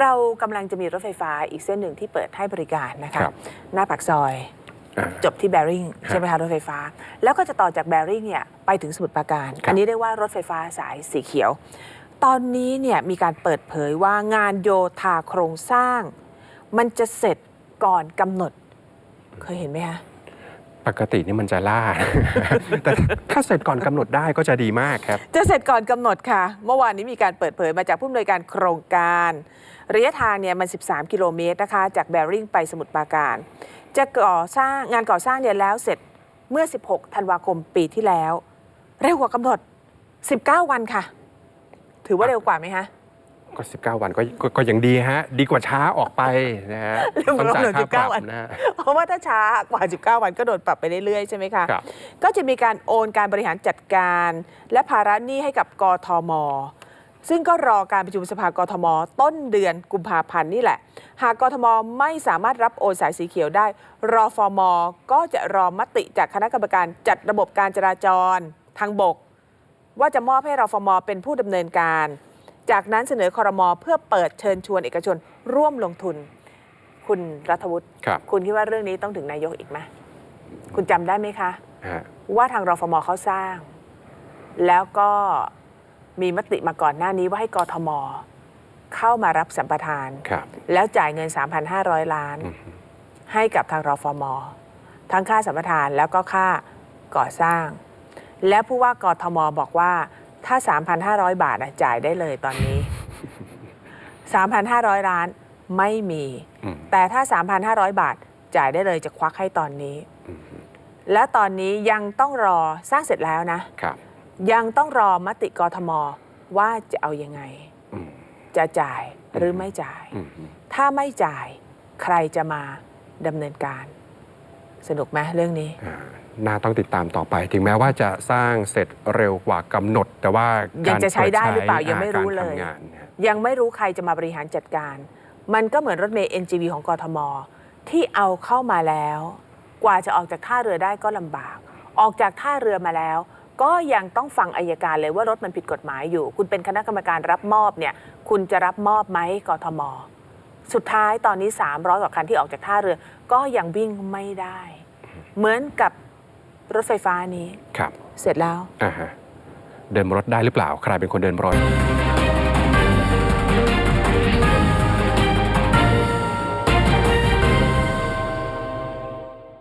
เรากำลังจะมีรถไฟฟ้าอีกเส้นหนึ่งที่เปิดให้บริการนะคะ ครับ หน้าปากซอย อ่า จบที่แบริ่งใช่ไหมคะรถไฟฟ้า แล้วก็จะต่อจากแบริ่งเนี่ยไปถึงสมุทรปราการ ครับ อันนี้เรียกว่ารถไฟฟ้าสายสีเขียว ตอนนี้เนี่ยมีการเปิดเผยว่างานโยธาโครงสร้าง มันจะเสร็จก่อนกำหนด เคยเห็นไหมคะ ปกตินี่มันจะล่า แต่ถ้าเสร็จก่อนกำหนดได้ก็จะดีมากครับ จะเสร็จก่อนกำหนดค่ะ เมื่อวานนี้มีการเปิดเผยมาจากผู้อำนวยการโครงการ ระยะทางเนี่ยมัน 13 กิโลเมตรนะคะ จากแบริ่งไปสมุทรปราการ จะก่อสร้างงานก่อสร้างเนี่ยแล้วเสร็จเมื่อ 16 ธันวาคมปีที่แล้ว เร็วกว่ากำหนด 19 วันค่ะ ถือว่าเร็วกว่าไหมคะ ก็ 19 วันก็ก็ก็ยังดีฮะ ดีกว่าช้าออกไปนะฮะเร็วกว่าต้องจ่ายกำหนดค่าปรับ19 วันนะฮะ เพราะว่าถ้าช้ากว่า 19 วันก็โดนปรับไปเรื่อยๆ ใช่ไหมคะ ครับ ก็จะมีการโอนการบริหารจัดการ และภาระหนี้ให้กับกทม ซึ่งก็รอการประชุมสภากทม ต้นเดือนกุมภาพันธ์นี่แหละ หากกทมไม่สามารถรับโอนสายสีเขียวได้ รอฟอมก็จะรอมติจากคณะกรรมการจัดระบบการจราจรทางบก ว่าจะมอบให้รอฟอมเป็นผู้ดำเนินการ จากนั้นเสนอคอรมอเพื่อเปิดเชิญชวนเอกชนร่วมลงทุน คุณรัฐวุฒิครับ คุณคิดว่าเรื่องนี้ต้องถึงนายกอีกไหมคุณจำได้ไหมคะ ฮะว่าทางรฟมเขาสร้าง แล้วก็มีมติมาก่อนหน้านี้ว่าให้กทม เข้ามารับสัมปทาน ครับแล้วจ่ายเงิน 3,500 ล้าน อืมให้กับทางรฟม ทั้งค่าสัมปทานแล้วก็ค่าก่อสร้าง แล้วผู้ว่ากทมบอกว่า ถ้า 3,500 บาทอะจ่ายได้เลยตอนนี้ 3,500 ล้านไม่มี อืมแต่ถ้า 3,500 บาทจ่ายได้เลยจะควักให้ตอนนี้ อืมและตอนนี้ยังต้องรอสร้างเสร็จแล้วนะ ครับยังต้องรอมติกทมว่าจะเอายังไง อืมจะจ่ายหรือไม่จ่าย อืมถ้าไม่จ่ายใครจะมาดำเนินการ สนุกไหมเรื่องนี้ อ่า น่าต้องติดตามต่อไป ถึงแม้ว่าจะสร้างเสร็จเร็วกว่ากำหนด แต่ว่ายัยังจะใช้ได้หรือเปล่ายังไม่รู้เลยการทำงานนะฮะยังไม่รู้ใครจะมาบริหารจัดการ มันก็เหมือนรถเมย์ NGV ของกทม ที่เอาเข้ามาแล้ว กว่าจะออกจากท่าเรือได้ก็ลำบาก ออกจากท่าเรือมาแล้ว ก็ยังต้องฟังอายการเลยว่ารถมันผิดกฎหมายอยู่ คุณเป็นคณะกรรมการรับมอบเนี่ย คุณจะรับมอบไหมกทม สุดท้ายตอนนี้ 300กว่าคันที่ออกจากท่าเรือ ก็ยังวิ่งไม่ได้ เหมือนกับ รถไฟฟ้านี้ ครับ เสร็จแล้ว อ่าฮะ เดินรถได้หรือเปล่า ใครเป็นคนเดินรถ